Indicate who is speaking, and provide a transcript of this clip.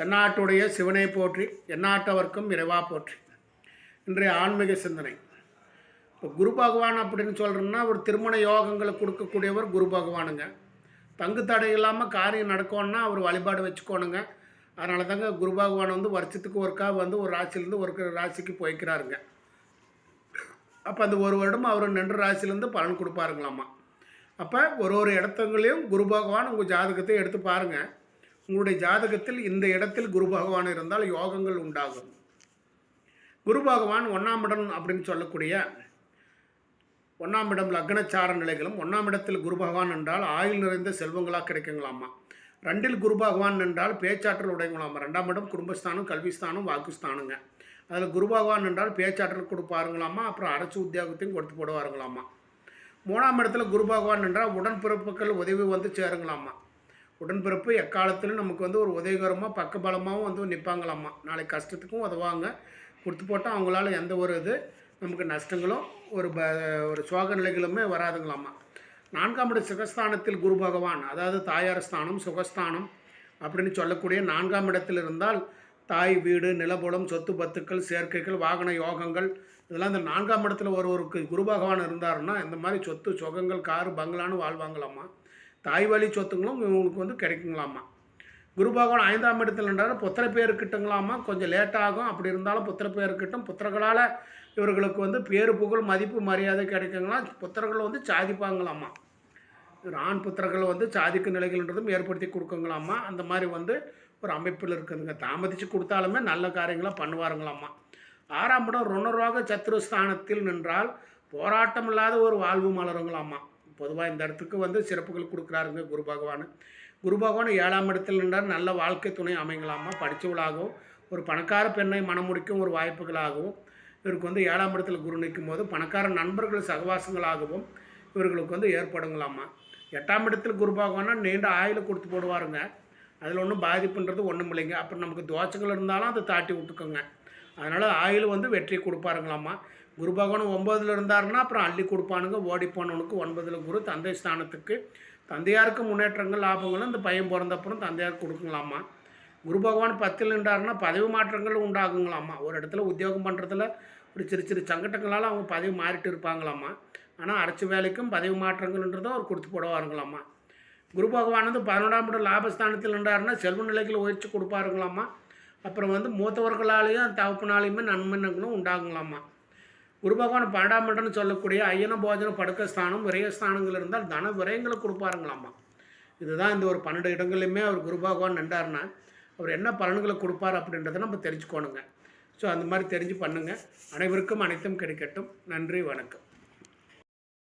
Speaker 1: தென்னாட்டுடைய சிவனை போற்றி எந்நாட்டவர்க்கும் இறைவா போற்றி. இன்றைய ஆன்மீக சிந்தனை. இப்போ குரு பகவான் அப்படின்னு சொல்கிறோம்னா ஒரு திருமண யோகங்களை கொடுக்கக்கூடியவர் குரு பகவானுங்க. தங்கு தடை இல்லாமல் காரியம் நடக்கணும்னா அவர் வழிபாடு வச்சுக்கோணுங்க. அதனால தாங்க குரு பகவான் வந்து வருஷத்துக்கு ஒருக்கா வந்து ஒரு ராசிலேருந்து ஒரு ராசிக்கு போய்க்கிறாருங்க. அப்போ அந்த ஒரு வருடம் அவர் நின்ற ராசிலேருந்து பலன் கொடுப்பாருங்களாம்மா அப்போ ஒரு ஒரு இடத்துங்களையும் குரு பகவான் உங்கள் ஜாதகத்தை எடுத்து பாருங்கள் உங்களுடைய ஜாதகத்தில் இந்த இடத்தில் குரு பகவான் இருந்தால் யோகங்கள் உண்டாகும். குரு பகவான் ஒன்றாம் இடம் அப்படின்னு சொல்லக்கூடிய ஒன்றாம் இடம் லக்னச்சார நிலைகளும் ஒன்றாம் இடத்தில் குரு பகவான் என்றால் ஆயுள் நிறைந்த செல்வங்களாக கிடைக்குங்களாமா? ரெண்டில் குரு பகவான் என்றால் பேச்சாற்றல் உடையங்களாமா ரெண்டாம் இடம் குடும்பஸ்தானம் கல்விஸ்தானம் வாக்குஸ்தானுங்க. அதில் குரு பகவான் என்றால் பேச்சாற்றல் கொடுப்பாருங்களாமா? அப்புறம் அரசு உத்தியோகத்தையும் கொடுத்து போடுவாருங்களாமா? மூணாம் இடத்துல குரு பகவான் என்றால் உடன்பிறப்புகள் உதவி வந்து சேருங்களாமா? உடன்பிறப்பு எக்காலத்திலும் நமக்கு வந்து ஒரு உதவிகரமாக பக்கபலமாகவும் வந்து நிற்பாங்களாம்மா நாளைக்கு கஷ்டத்துக்கும் உதவாங்க கொடுத்து போட்டால் அவங்களால எந்த ஒரு இது நமக்கு நஷ்டங்களும் ஒரு ப ஒரு சோக நிலைகளுமே வராதுங்களாம்மா நான்காம் இட சுகஸ்தானத்தில் குரு பகவான். அதாவது தாயார் ஸ்தானம் சுகஸ்தானம் அப்படின்னு சொல்லக்கூடிய நான்காம் இடத்தில் இருந்தால் தாய் வீடு நிலபுலம் சொத்து பத்துக்கள் சேர்க்கைகள் வாகன யோகங்கள் இதெல்லாம் இந்த நான்காம் இடத்துல ஒருவருக்கு குரு பகவான் இருந்தாருன்னா இந்த மாதிரி சொத்து சுகங்கள் காரு பங்களான்னு வாழ்வாங்களாம்மா தாய் வழி சொத்துங்களும் இவங்களுக்கு வந்து கிடைக்குங்களாமா. குரு பகவான் ஐந்தாம் இடத்துல என்றால் புத்திர பேர் கிட்டங்களாமா. கொஞ்சம் லேட்டாகும் அப்படி இருந்தாலும் புத்திர பேர் கிட்டும். புத்திரர்களால் இவர்களுக்கு வந்து பேரு புகழ் மதிப்பு மரியாதை கிடைக்குங்களாம் புத்திரர்கள் வந்து சாதிப்பாங்களாமா. ஒரு ஆண் புத்திரர்கள் வந்து சாதிக்கும் நிலைகள்ன்றதும் ஏற்படுத்தி கொடுக்குங்களாமா. அந்த மாதிரி வந்து ஒரு அமைப்பில் இருக்குதுங்க. தாமதித்து கொடுத்தாலுமே நல்ல காரியங்களை பண்ணுவாருங்களாமா. ஆறாம் இடம் ருணரோக சத்துருஸ்தானத்தில் நின்றால் போராட்டம் இல்லாத ஒரு வாழ்வு மலருங்களாமா. பொதுவாக இந்த இடத்துக்கு வந்து சிறப்புகள் கொடுக்குறாருங்க குரு பகவான். குரு பகவான் ஏழாம் இடத்தில் இருந்தால் நல்ல வாழ்க்கை துணை அமைங்களாமா. படித்தவளாகவும் ஒரு பணக்கார பெண்ணை மனம் முடிக்கும் ஒரு வாய்ப்புகளாகவும் இவருக்கு வந்து ஏழாம் இடத்துல குரு நிற்கும் போது பணக்கார நண்பர்கள் சகவாசங்களாகவும் இவர்களுக்கு வந்து ஏற்படுங்களாமா. எட்டாம் இடத்தில் குரு பகவானா நீண்ட ஆயில் கொடுத்து போடுவாருங்க. அதில் ஒன்றும் பாதிப்புன்றது ஒன்றும் இல்லைங்க. அப்புறம் நமக்கு தோச்சங்கள் இருந்தாலும் அதை தாட்டி விட்டுக்கோங்க. அதனால் ஆயில் வந்து வெற்றி கொடுப்பாருங்களாம்மா குரு பகவான் ஒம்பதில் இருந்தாருன்னா அப்புறம் அள்ளி கொடுப்பானுங்க ஓடி போனவனுக்கு ஒன்பதில் குரு தந்தை ஸ்தானத்துக்கு. தந்தையாருக்கு முன்னேற்றங்கள் லாபங்களும் இந்த பையன் பிறந்தப்புறம் தந்தையாருக்கு கொடுக்கலாமா? குரு பகவான் பத்தில் நின்றாருன்னா பதவி மாற்றங்கள் உண்டாகுங்களாமா? ஒரு இடத்துல உத்தியோகம் பண்ணுறதுல ஒரு சிறு சிறு சங்கடங்களால் அவங்க பதவி மாறிட்டு இருப்பாங்களாமா? ஆனால் அரசு வேலைக்கும் பதவி மாற்றங்கள்ன்றதும் அவர் கொடுத்து போடுவாருங்களாமா? குரு பகவான் வந்து பதினொன்றாம் இடம் லாபஸ்தானத்தில் நின்றாருன்னா செல்வ நிலைகள் உயர்ச்சி கொடுப்பாருங்களாமா? அப்புறம் வந்து மூத்தவர்களாலேயும் தகப்பனாலேயுமே நன்மன்னங்களும் உண்டாகுங்களாமா? குரு பகவான் பன்னெண்டாம் இடம்னு சொல்லக்கூடிய ஐயன போஜன படுக்கஸ்தானம் விரயஸ்தானங்கள் இருந்தால் தன விரயங்களை கொடுப்பாருங்களாம்மா இதுதான் இந்த ஒரு பன்னெண்டு இடங்கள்லையுமே அவர் குரு பகவான் நின்றார்னா அவர் என்ன பலன்களை கொடுப்பார் அப்படின்றத நம்ம தெரிஞ்சுக்கோணுங்க. ஸோ அந்த மாதிரி தெரிஞ்சு பண்ணுங்கள் அனைவருக்கும் அனைத்தும் கிடைக்கட்டும். நன்றி வணக்கம்.